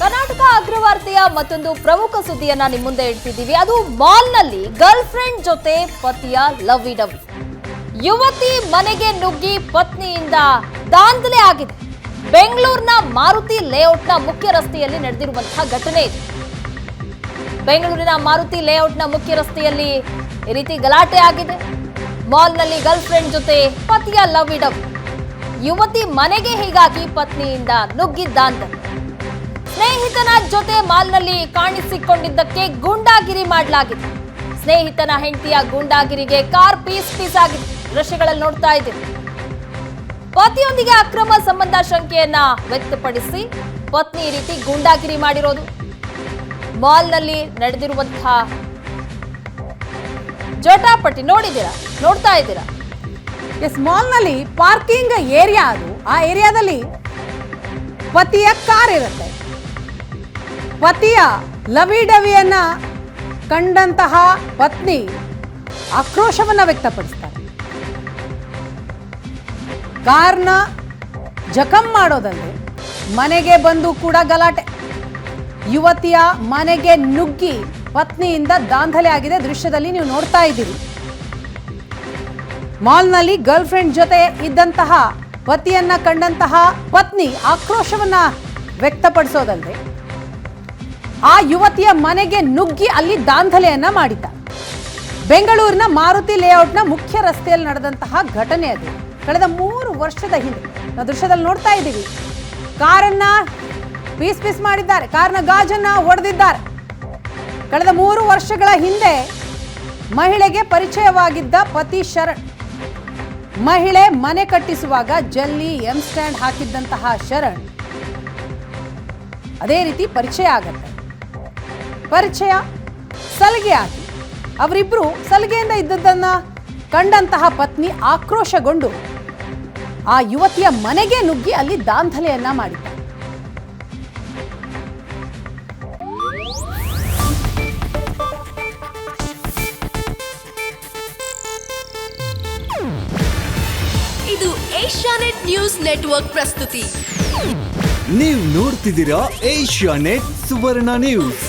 ಕರ್ನಾಟಕ ಅಗ್ರವಾರ್ತೆಯ ಮತ್ತೊಂದು ಪ್ರಮುಖ ಸುದ್ದಿಯನ್ನ ನಿಮ್ಮ ಮುಂದೆ ಇಡ್ತಿದ್ದೀವಿ. ಅದು ಮಾಲ್ನಲ್ಲಿ ಗರ್ಲ್ ಫ್ರೆಂಡ್ ಜೊತೆ ಪತಿಯ ಲವ್ ಡವಿ ಯುವತಿ ಮನೆಗೆ ನುಗ್ಗಿ ಪತ್ನಿಯಿಂದ ದಾಂಧಲೆ ಆಗಿದೆ. ಬೆಂಗಳೂರಿನ ಮಾರುತಿ ಲೇಔಟ್ನ ಮುಖ್ಯ ರಸ್ತೆಯಲ್ಲಿ ನಡೆದಿರುವಂತಹ ಘಟನೆ ಇದು. ಬೆಂಗಳೂರಿನ ಮಾರುತಿ ಲೇಔಟ್ನ ಮುಖ್ಯ ರಸ್ತೆಯಲ್ಲಿ ಈ ರೀತಿ ಗಲಾಟೆ ಆಗಿದೆ. ಮಾಲ್ನಲ್ಲಿ ಗರ್ಲ್ ಫ್ರೆಂಡ್ ಜೊತೆ ಪತಿಯ ಲವ್ ಡವ್ ಯುವತಿ ಮನೆಗೆ ಹೀಗಾಗಿ ಪತ್ನಿಯಿಂದ ನುಗ್ಗಿದ್ದಾಂತ ಸ್ನೇಹಿತನ ಜೊತೆ ಮಾಲ್ನಲ್ಲಿ ಕಾಣಿಸಿಕೊಂಡಿದ್ದಕ್ಕೆ ಗೂಂಡಾಗಿರಿ ಮಾಡಲಾಗಿದೆ. ಸ್ನೇಹಿತನ ಹೆಂಡತಿಯ ಗೂಂಡಾಗಿರಿಗೆ ಕಾರ್ ಪೀಸ್ ಪೀಸ್ ಆಗಿದೆ. ದೃಶ್ಯಗಳಲ್ಲಿ ನೋಡ್ತಾ ಇದ್ದೀವಿ ಪತಿಯೊಂದಿಗೆ ಅಕ್ರಮ ಸಂಬಂಧ ಶಂಕೆಯನ್ನ ವ್ಯಕ್ತಪಡಿಸಿ ಪತ್ನಿ ರೀತಿ ಗೂಂಡಾಗಿರಿ ಮಾಡಿರೋದು. ಮಾಲ್ನಲ್ಲಿ ನಡೆದಿರುವಂತಹ ಜೋಟಾಪಟ್ಟಿ ನೋಡಿದ್ದೀರಾ? ನೋಡ್ತಾ ಇದ್ದೀರಾ? ಎಸ್ ಮಾಲ್ನಲ್ಲಿ ಪಾರ್ಕಿಂಗ್ ಏರಿಯಾ ಅದು. ಆ ಏರಿಯಾದಲ್ಲಿ ಪತಿಯ ಕಾರ್ ಇರುತ್ತೆ. ಪತಿಯ ಲವಿ ಡವಿಯನ್ನ ಕಂಡಂತಹ ಪತ್ನಿ ಆಕ್ರೋಶವನ್ನ ವ್ಯಕ್ತಪಡಿಸ್ತಾರೆ. ಕಾರ್ನ ಜಖಂ ಮಾಡೋದಲ್ಲದೆ ಮನೆಗೆ ಬಂದು ಕೂಡ ಗಲಾಟೆ. ಯುವತಿಯ ಮನೆಗೆ ನುಗ್ಗಿ ಪತ್ನಿಯಿಂದ ದಾಂಧಲೆ ಆಗಿದೆ. ದೃಶ್ಯದಲ್ಲಿ ನೀವು ನೋಡ್ತಾ ಇದ್ದೀರಿ. ಮಾಲ್ನಲ್ಲಿ ಗರ್ಲ್ ಫ್ರೆಂಡ್ ಜೊತೆ ಇದ್ದಂತಹ ಪತಿಯನ್ನ ಕಂಡಂತಹ ಪತ್ನಿ ಆಕ್ರೋಶವನ್ನ ವ್ಯಕ್ತಪಡಿಸೋದಲ್ಲದೆ ಆ ಯುವತಿಯ ಮನೆಗೆ ನುಗ್ಗಿ ಅಲ್ಲಿ ದಾಂಧಲೆಯನ್ನ ಮಾಡಿದ್ದ. ಬೆಂಗಳೂರಿನ ಮಾರುತಿ ಲೇಔಟ್ನ ಮುಖ್ಯ ರಸ್ತೆಯಲ್ಲಿ ನಡೆದಂತಹ ಘಟನೆ ಅದು. ಕಳೆದ ಮೂರು ವರ್ಷದ ಹಿಂದೆ. ನಾವು ದೃಶ್ಯದಲ್ಲಿ ನೋಡ್ತಾ ಇದ್ದೀವಿ. ಕಾರನ್ನ ಪೀಸ್ ಪೀಸ್ ಮಾಡಿದ್ದಾರೆ. ಕಾರ್ನ ಗಾಜನ್ನ ಒಡೆದಿದ್ದಾರೆ. ಕಳೆದ ಮೂರು ವರ್ಷಗಳ ಹಿಂದೆ ಮಹಿಳೆಗೆ ಪರಿಚಯವಾಗಿದ್ದ ಪತಿ ಶರಣ್. ಮಹಿಳೆ ಮನೆ ಕಟ್ಟಿಸುವಾಗ ಜಲ್ಲಿ ಎಂ ಸ್ಟ್ಯಾಂಡ್ ಹಾಕಿದ್ದಂತಹ ಶರಣ್. ಅದೇ ರೀತಿ ಪರಿಚಯ ಆಗತ್ತೆ. ಪರಿಚಯ ಸಲಿಗೆ ಆಗಿ. ಅವರಿಬ್ರು ಸಲಿಗೆಯಿಂದ ಇದ್ದದ್ದನ್ನ ಕಂಡಂತಹ ಪತ್ನಿ ಆಕ್ರೋಶಗೊಂಡು ಆ ಯುವತಿಯ ಮನೆಗೆ ನುಗ್ಗಿ ಅಲ್ಲಿ ದಾಂಧಲೆಯನ್ನ ಮಾಡಿದ್ದ. ಇದು ಏಷ್ಯಾನೆಟ್ ನ್ಯೂಸ್ ನೆಟ್ವರ್ಕ್ ಪ್ರಸ್ತುತಿ. ನೀವು ನೋಡ್ತಿದ್ದೀರಾ ಏಷ್ಯಾನೆಟ್ ಸುವರ್ಣ ನ್ಯೂಸ್.